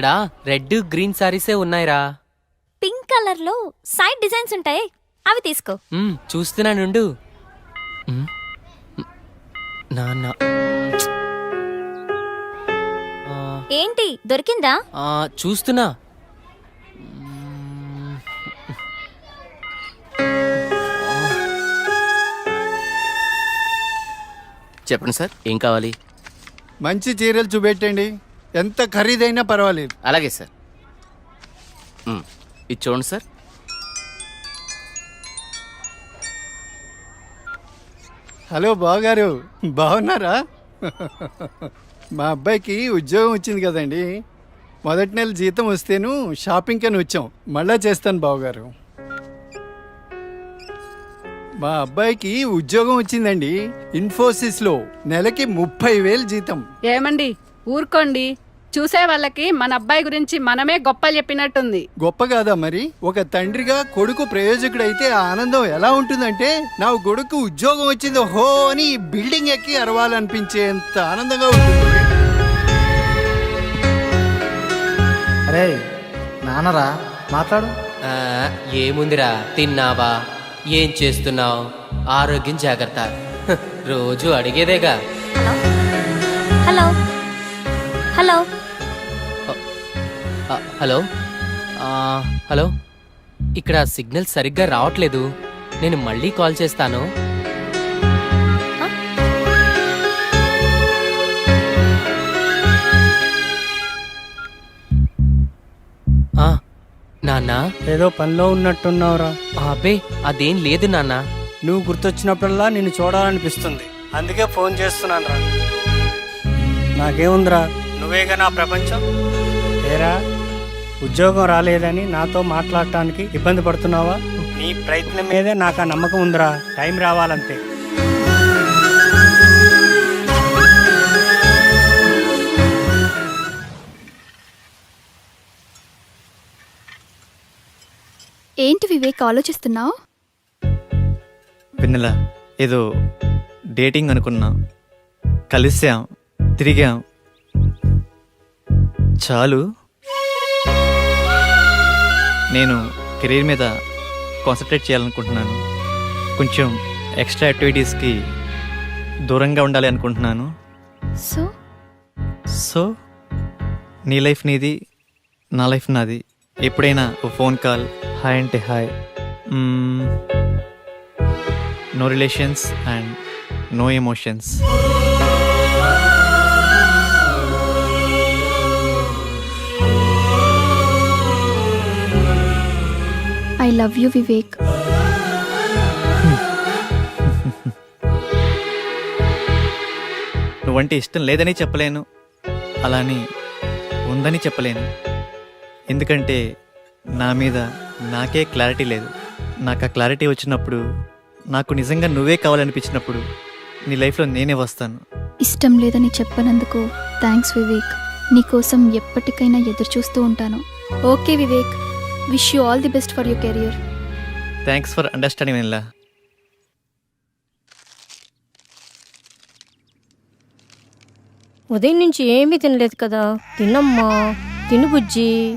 ఇక్కడ red green సారీసే ఉన్నాయిరా. పింక్ కలర్లో సైడ్ డిజైన్స్ ఉంటాయి అవి తీసుకో. మ్మ్, చూస్తున్నానుండు మ్మ్. నాన్న. ఆ, ఏంటి దొరికిందా? ఆ, చూస్తున్నా. చెప్పండి సార్. ఏం కావాలి? మంచి చీరలు చూపెట్టండి. ఎంత ఖరీదైనా పర్వాలేదు. అలాగే సార్ మ్, ఇది చూడండి సార్ హలో బావగారు. బాగున్నారా మా అబ్బాయికి ఉద్యోగం వచ్చింది కదండి. మొదటి నెల జీతం వస్తేను షాపింగ్ అని వచ్చాం. మళ్ళా చేస్తాను బావగారు. మా అబ్బాయికి ఉద్యోగం వచ్చిందండి. ఇన్ఫోసిస్లో నెలకి ముప్పై వేలు జీతం. ఏమండి? ఊరుకోండి. చూసే వాళ్ళకి మన అబ్బాయి గురించి మనమే గొప్పలు చెప్పినట్టుంది. గొప్ప కాదా మరి? ఒక తండ్రిగా కొడుకు ప్రయోజకుడైతే ఆ ఆనందం ఎలా ఉంటుందంటే నా కొడుకు ఉద్యోగం వచ్చింది హో అని బిల్డింగ్ ఎక్కి అరవాలనిపించేంత ఆనందంగా ఉంటుంది. అరే నాన్నరా మాట్లాడు. ఆ, ఏముందిరా తిన్నావా? ఏం చేస్తున్నావు? ఆరోగ్యం జాగ్రత్త. రోజు అడిగేదేగా. హలో. హలో. హలో. ఆ, హలో. ఇక్కడ సిగ్నల్ సరిగ్గా రావట్లేదు. నేను మళ్ళీ కాల్ చేస్తాను. నాన్నా? ఏదో పనిలో ఉన్నట్టున్నావురా. ఆ, అబ్బే అదేం లేదు నాన్నా. నువ్వు గుర్తొచ్చినప్పుడల్లా నిన్ను చూడాలనిపిస్తుంది. అందుకే ఫోన్ చేస్తున్నాను రా నాకేముందిరా? నువ్వేగా నా ప్రపంచం? ఏరా ఉద్యోగం రాలేదని నాతో మాట్లాడటానికి ఇబ్బంది పడుతున్నావా? నీ ప్రయత్నం మీదే నాకు ఆ నమ్మకం ఉందిరా. టైం రావాలంతే. ఏంటి వివేక్ ఆలోచిస్తున్నావు? వెన్నెల ఏదో డేటింగ్ అనుకున్నా. కలిసాం తిరిగాం. చాలు. నేను కెరీర్ మీద కాన్సన్ట్రేట్ చేయాలనుకుంటున్నాను. కొంచెం ఎక్స్ట్రా యాక్టివిటీస్కి దూరంగా ఉండాలి అనుకుంటున్నాను. సో సో నీ లైఫ్ నీది నా లైఫ్ నాది. ఎప్పుడైనా ఓ ఫోన్ కాల్ హాయ్ అంటే hi no relations and no emotions I love you Vivek. నువ్వంటే ఇష్టం లేదని చెప్పలేను. అలాని ఉందని చెప్పలేను. ఎందుకంటే నా మీద నాకే క్లారిటీ లేదు. నాకు ఆ క్లారిటీ వచ్చినప్పుడు నాకు నిజంగా నువ్వే కావాలనిపించినప్పుడు నీ లైఫ్లో నేనే వస్తాను. ఇష్టం లేదని చెప్పనందుకు థ్యాంక్స్ వివేక్. నీకోసం ఎప్పటికైనా ఎదురు చూస్తూ ఉంటాను. Okay Vivek. Wish you all the best for your career thanks for understanding vanilla ఉదయం నుంచి ఏమీ తినలేదు కదా. తినమ్మా తిను బుజ్జి.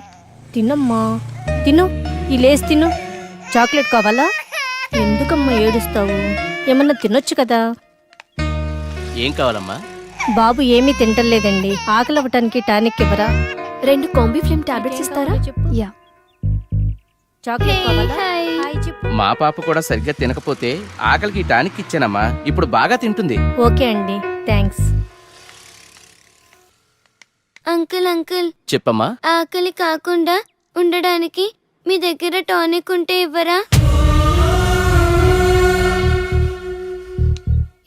తినమ్మా తిను. ఈ లేసి తిను. చాక్లెట్ కావాలా? ఎందుకమ్మా ఏడుస్తావు? ఏమన్నా తినొచ్చు కదా. ఏం కావాలమ్మా? బాబు ఏమీ తింటలేదండి. ఆకలి అవ్వటానికి టానిక్ ఇవ్వరా? రెండు కాంబీ ఫ్లేమ్ టాబ్లెట్స్ ఇస్తారా? యా. మా పాప కూడా సరిగ్గా తినకపోతే ఆకలికి టానిక్ ఇచ్చానమ్మా. ఇప్పుడు బాగా తింటుంది. ఓకే అండి థ్యాంక్స్. Uncle uncle. చెప్పమ్మా. ఆకలి కాకుండా ఉండడానికి మీ దగ్గర టానిక్ ఉంటే ఇవ్వరా?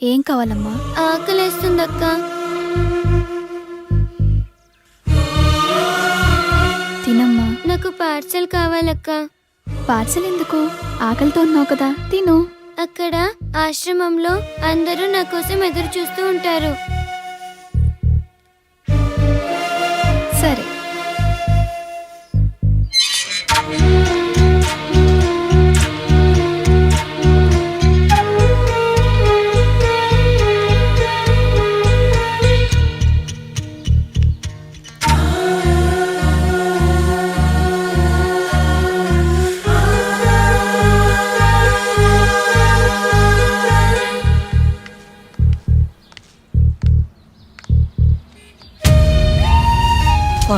ఏం కావాలమ్మా? ఆకలేస్తుందక్క. తినమ్మా. నాకు పార్సల్ కావాలక్క. పార్సల్ ఎందుకు ఆకలితో ఉన్నావు కదా. తిను. అక్కడ ఆశ్రమంలో అందరూ నా కోసం ఎదురు చూస్తూ ఉంటారు.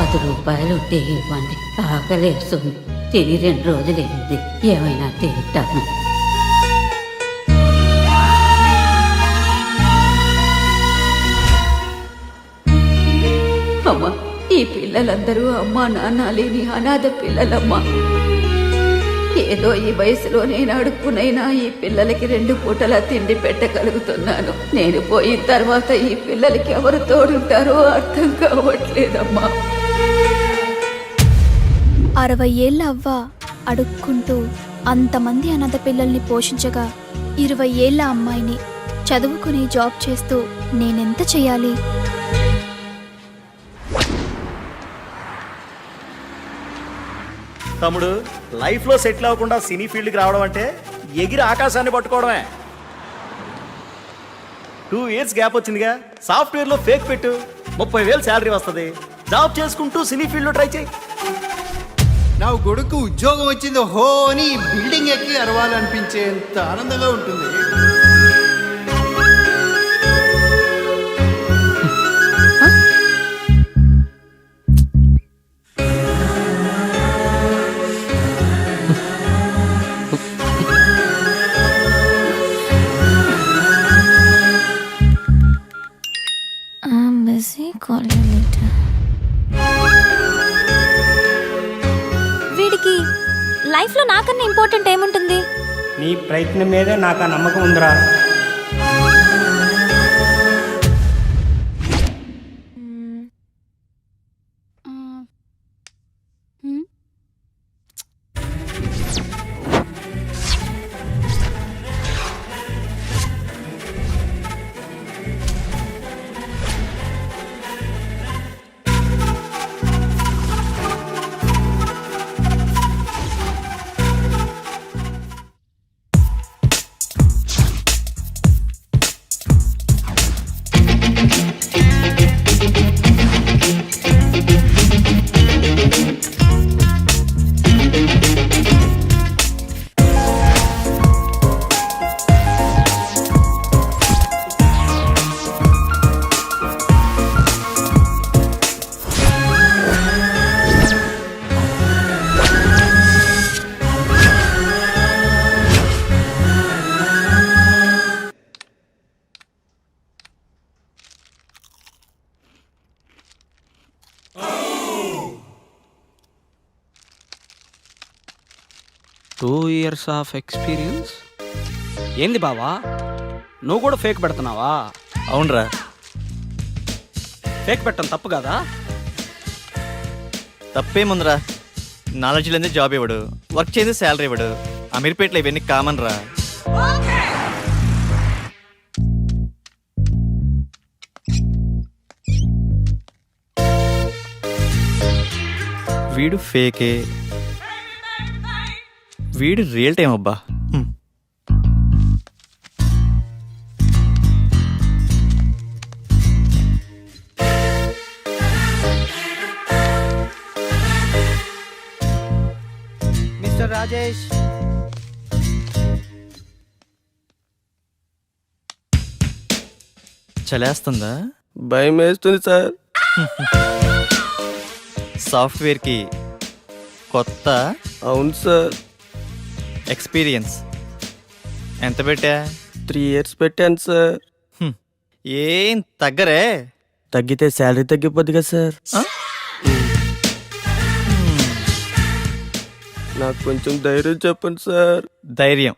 పది రూపాయలు ఉంటే ఇవ్వండి. ఆకలేస్తుంది. తిని రెండు రోజులైంది ఏమైనా తింటాను. అమ్మా ఈ పిల్లలందరూ అమ్మా నాన్న లేని అనాథ పిల్లలమ్మా. ఏదో ఈ వయసులో నేను అడుక్కునైనా ఈ పిల్లలకి రెండు పూటల తిండి పెట్టగలుగుతున్నాను. నేను పోయిన తర్వాత ఈ పిల్లలకి ఎవరు తోడుంటారో అర్థం కావట్లేదమ్మా. అరవై ఏళ్ళ అవ్వ అడుక్కుంటూ అంతమంది అనాథ పిల్లల్ని పోషించగా ఇరవై ఏళ్ళ అమ్మాయిని చదువుకుని జాబ్ చేస్తూ నేనెంత చేయాలి? తమ్ముడు లైఫ్లో సెటిల్ అవ్వకుండా సినీ ఫీల్డ్కి రావడం అంటే ఎగిరి ఆకాశాన్ని పట్టుకోవడమే. టూ ఇయర్స్ గ్యాప్ వచ్చిందిగా సాఫ్ట్వేర్లో ఫేక్ పెట్టు ముప్పై వేలు శాలరీ వస్తుంది. జాబ్ చేసుకుంటూ సినీ ఫీల్డ్లో ట్రై చేయి. నా కొడుకు ఉద్యోగం వచ్చింది హో అని బిల్డింగ్ ఎక్కి అరవాలనిపించేంత ఆనందంగా ఉంటుంది. లైఫ్లో నాకన్నా ఇంపార్టెంట్ ఏముంటుంది? నీ ప్రయత్నం మీదే నాకు ఆ నమ్మకం ఉందిరా. Two years of experience? ఏంది బావా? నువ్వు కూడా ఫేక్ పెడుతున్నావా? అవునరా. ఫేక్ పెట్టడం తప్పు కదా? తప్పేముందిరా నాలెడ్జ్ లేని జాబ్ ఇవ్వడు. వర్క్ చేసి శాలరీ ఇవ్వడు. అమీర్పేటలో ఇవన్నీ కామన్ రా. వీడు ఫేకే. వీడు రియల్ టైం అబ్బా. మిస్టర్ రాజేష్. చలేస్తుందా? భయం వేస్తుంది సార్. సాఫ్ట్వేర్కి కొత్త? అవును సార్. ఎక్స్పీరియన్స్ ఎంత పెట్టా? త్రీ ఇయర్స్ పెట్టాను సార్ హ్మ్. ఏం తగ్గరే? తగ్గితే శాలరీ తగ్గిపోద్ది కదా సార్ ఆ? నాకు కొంచెం ధైర్యం చెప్పండి సార్ ధైర్యం.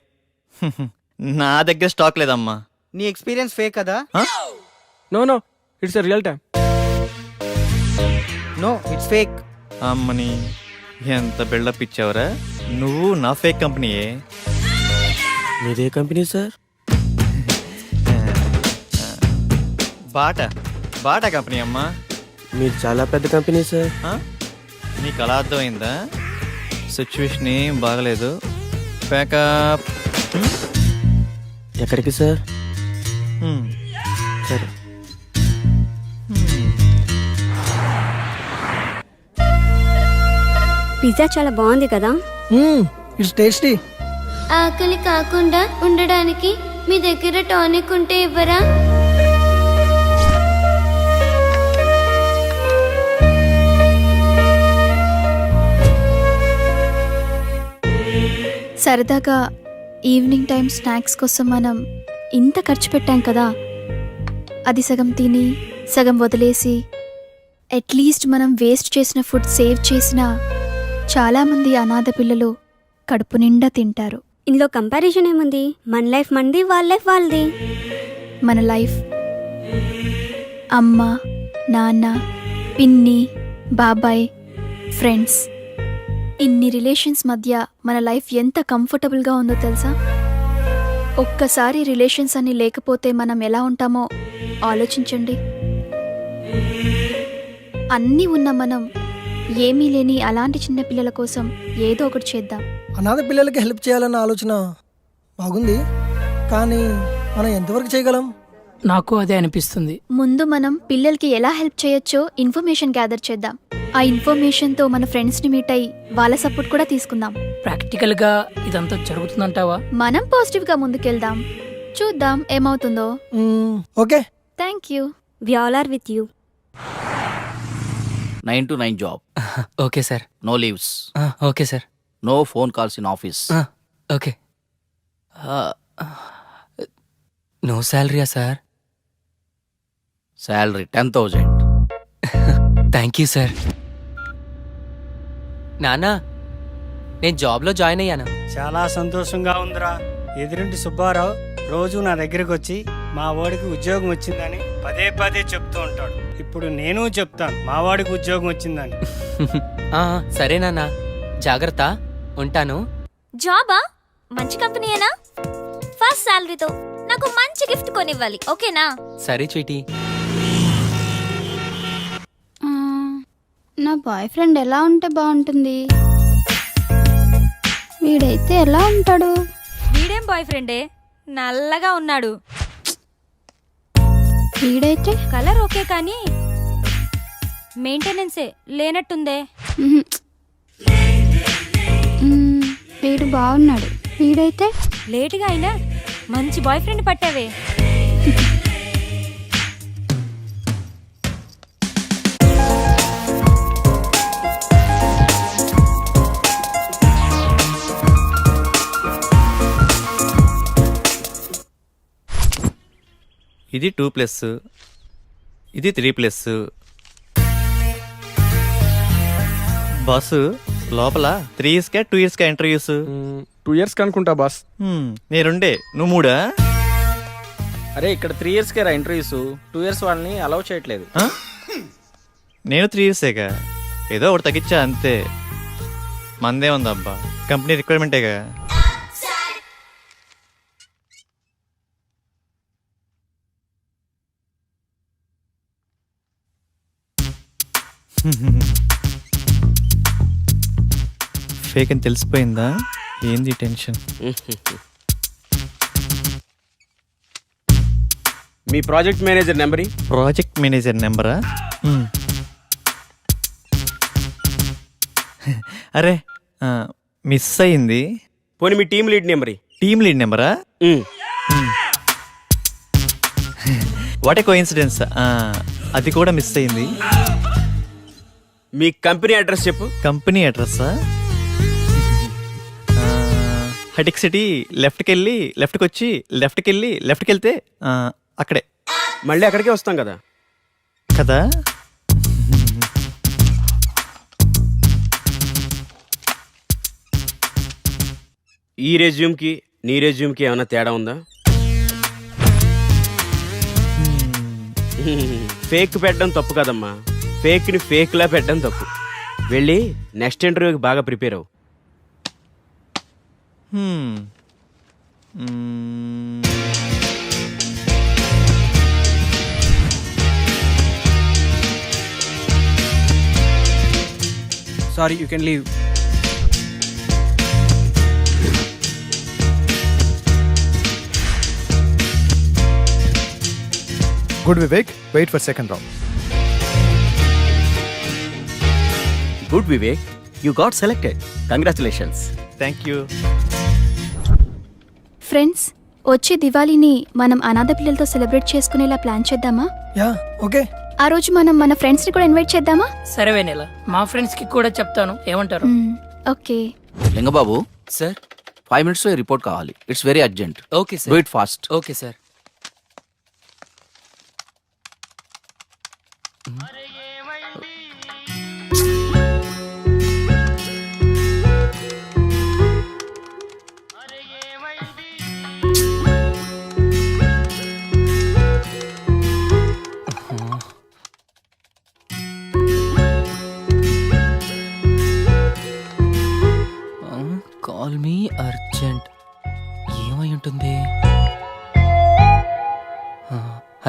హ్మ్. నా దగ్గర స్టాక్ లేదమ్మా. నీ ఎక్స్పీరియన్స్ ఫేక్ కదా? ఆ? No no it's real time no it's fake అమ్మని ఎంత బిల్డప్ ఇచ్చావురా? నువ్వు నా ఫేక్ కంపెనీయే మీదే company sir Bata. Bata company అమ్మా. మీరు చాలా పెద్ద కంపెనీ సార్ ఆ? నీకు అలా అర్థమైందా? సిచ్యువేషన్ ఏం బాగలేదు. ప్యాకప్ ఎక్కడికి సార్ హ్మ్. సరే. పిజ్జా చాలా బాగుంది కదా? It's tasty. ఆకలి కాకుండా ఉండడానికి మీ దగ్గర టానిక్ ఉంటే ఇవ్వరా? సరదాగా ఈవినింగ్ టైం స్నాక్స్ కోసం మనం ఇంత ఖర్చు పెట్టాం కదా. అది సగం తిని సగం వదిలేసి అట్లీస్ట్ మనం వేస్ట్ చేసిన ఫుడ్ సేవ్ చేసినా చాలామంది అనాథ పిల్లలు కడుపు నిండా తింటారు. ఇందులో కంపారిజన్ ఏముంది? మన లైఫ్ మనది వాళ్ళ లైఫ్ వాళ్ళది. మన లైఫ్ అమ్మ నాన్న పిన్ని బాబాయ్ ఫ్రెండ్స్ ఇన్ని రిలేషన్స్ మధ్య మన లైఫ్ ఎంత కంఫర్టబుల్గా ఉందో తెలుసా? ఒక్కసారి రిలేషన్స్ అన్ని లేకపోతే మనం ఎలా ఉంటామో ఆలోచించండి. అన్నీ ఉన్న మనం ఏమీ లేని అలాంటి చిన్న పిల్లల కోసం ఏదో ఒకటి చేద్దాం. అనాథ పిల్లలకి హెల్ప్ చేయాలన్న ఆలోచన బాగుంది కానీ మనం ఎంతవరకు చేయగలం? నాకు అదే అనిపిస్తుంది. ముందు మనం పిల్లలకి ఎలా హెల్ప్ చేయొచ్చో ఇన్ఫర్మేషన్ గ్యాదర్ చేద్దాం. ఆ ఇన్ఫర్మేషన్తో మన ఫ్రెండ్స్ని మీట్ అయ్యి వాళ్ళ సపోర్ట్ కూడా తీసుకుందాం. ప్రాక్టికల్గా ఇదంతా జరుగుతుందంటావా? మనం పాజిటివ్గా ముందుకెళ్దాం. చూద్దాం ఏమవుతుందో. Okay. Thank you we all are with you nine to nine job. Okay sir. No leaves. Okay sir. No phone calls in office. Okay. No శాలరీయా sir? Salary ten thousand. Thank you sir. నానా నేను జాబ్లో join అయ్యాను. చాలా సంతోషంగా ఉందిరా. ఎదురింటి సుబ్బారావు రోజు నా దగ్గరికి వచ్చి మా వాడికి ఉద్యోగం వచ్చిందని పదే పదే చెప్తూ ఉంటాడు. ఇప్పుడు నేను చెప్తాను మా వాడికి ఉద్యోగం వచ్చిందని. ఆ, సరే నాన్న. జాగ్రత్త. ఉంటాను. జాబా? మంచి కంపెనీయేనా? ఫస్ట్ శాలరీతో నాకు మంచి గిఫ్ట్ కొనివ్వాలి ఓకేనా? సరే చీటీ. నా బాయ్ ఫ్రెండ్ ఎలా ఉంటే బాగుంటుంది? వీడైతే ఎలా ఉంటాడు? వీడేం బాయ్ ఫ్రెండే? నల్లగా ఉన్నాడు. వీడైతే? కలర్ ఓకే కానీ మెయింటెనెన్సే లేనట్టుందే. మ్మ్, వీడు బాగున్నాడు వీడైతే? లేటుగా అయినా మంచి బాయ్ ఫ్రెండ్ పట్టావే. ఇది టూ ప్లస్ ఇది త్రీ ప్లస్. బాసు లోపల త్రీ ఇయర్స్కా టూ ఇయర్స్కా ఇంటర్వ్యూస్ టూ ఇయర్స్ కనుకుంటా బాస్. నేనుండే నువ్వు మూడా? అరే ఇక్కడ త్రీ ఇయర్స్ కే రా ఇంటర్వ్యూస్ టూ ఇయర్స్ వాళ్ళని అలౌ చేయట్లేదు? నేను త్రీ ఇయర్సేగా ఏదో ఒకటి తగ్గించా అంతే. మందే ఉందబ్బా కంపెనీ రిక్వైర్మెంటేగా ఫేక్ అని తెలిసిపోయిందా? ఏంది టెన్షన్ మీ project manager number project manager నెంబరా? మ్మ్. అరే మిస్ అయింది. పోనీ మీ team lead number team lead నెంబరా? What a coincidence అది కూడా మిస్ అయింది. మీ కంపెనీ అడ్రస్ చెప్పు. కంపెనీ అడ్రస్సా? హటిక్ సిటీ లెఫ్ట్కి వెళ్ళి లెఫ్ట్కి వచ్చి లెఫ్ట్కి వెళ్ళి లెఫ్ట్కి వెళ్తే ఆ, అక్కడే. మళ్ళీ అక్కడికే వస్తాం కదా? కదా? ఈ రెజ్యూమ్కి నీ రెజ్యూమ్కి ఏమైనా తేడా ఉందా? ఫేక్ పెట్టడం తప్పు కదమ్మా. ఫేక్ని ఫేక్ లా పెట్టడం తప్పు. వెళ్ళి నెక్స్ట్ ఇంటర్వ్యూకి బాగా ప్రిపేర్ అవ్వు. మ్మ్. Sorry you can leave good Vivek wait for second round good Vivek you got selected. Congratulations thank you friends వచ్చే దివాళీని మనం అనాథ పిల్లలతో సెలబ్రేట్ చేసుకునేలా ప్లాన్ చేద్దామా? Yeah okay. ఆ రోజు మనం మన ఫ్రెండ్స్ని కూడా ఇన్వైట్ చేద్దామా? సరే వెనెల మా ఫ్రెండ్స్కి కూడా చెప్తాను. ఏమంటారు? ఓకే. లింగబాబు సార్. ఫైవ్ మినిట్స్లో రిపోర్ట్ కావాలి. It's very urgent okay do sir it fast okay sir.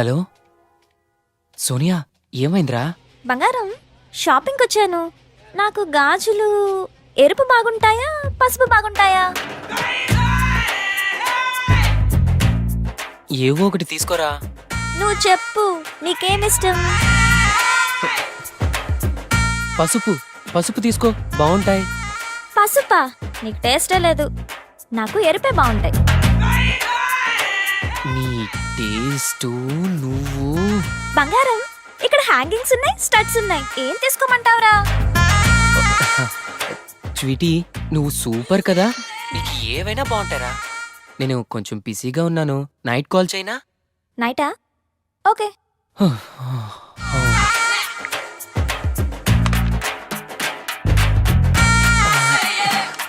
Hello? Sonia ఏమైందిరా? బంగారం షాపింగ్కి వచ్చాను నాకు గాజులు ఎరుపు బాగుంటాయా పసుపు బాగుంటాయా? ఏవో ఒకటి తీసుకోరా. నువ్వు చెప్పు నీకేమిష్టం పసుపు పసుపు తీసుకో బాగుంటాయి. పసుపా? నీకు టేస్టే లేదు. నాకు ఎరుపే బాగుంటాయి. టేస్ట్ నువ్వు. బంగారం ఇక్కడ హ్యాంగింగ్స్ ఉన్నాయి స్టడ్స్ ఉన్నాయి. ఏం తీసుకోమంటావురా? స్వీటీ నువ్వు సూపర్ కదా. నీకు ఏవైనా బాగుంటారా నేను కొంచెం బిజీగా ఉన్నాను. నైట్ కాల్ చేయనా? నైటా? ఓకే. హ,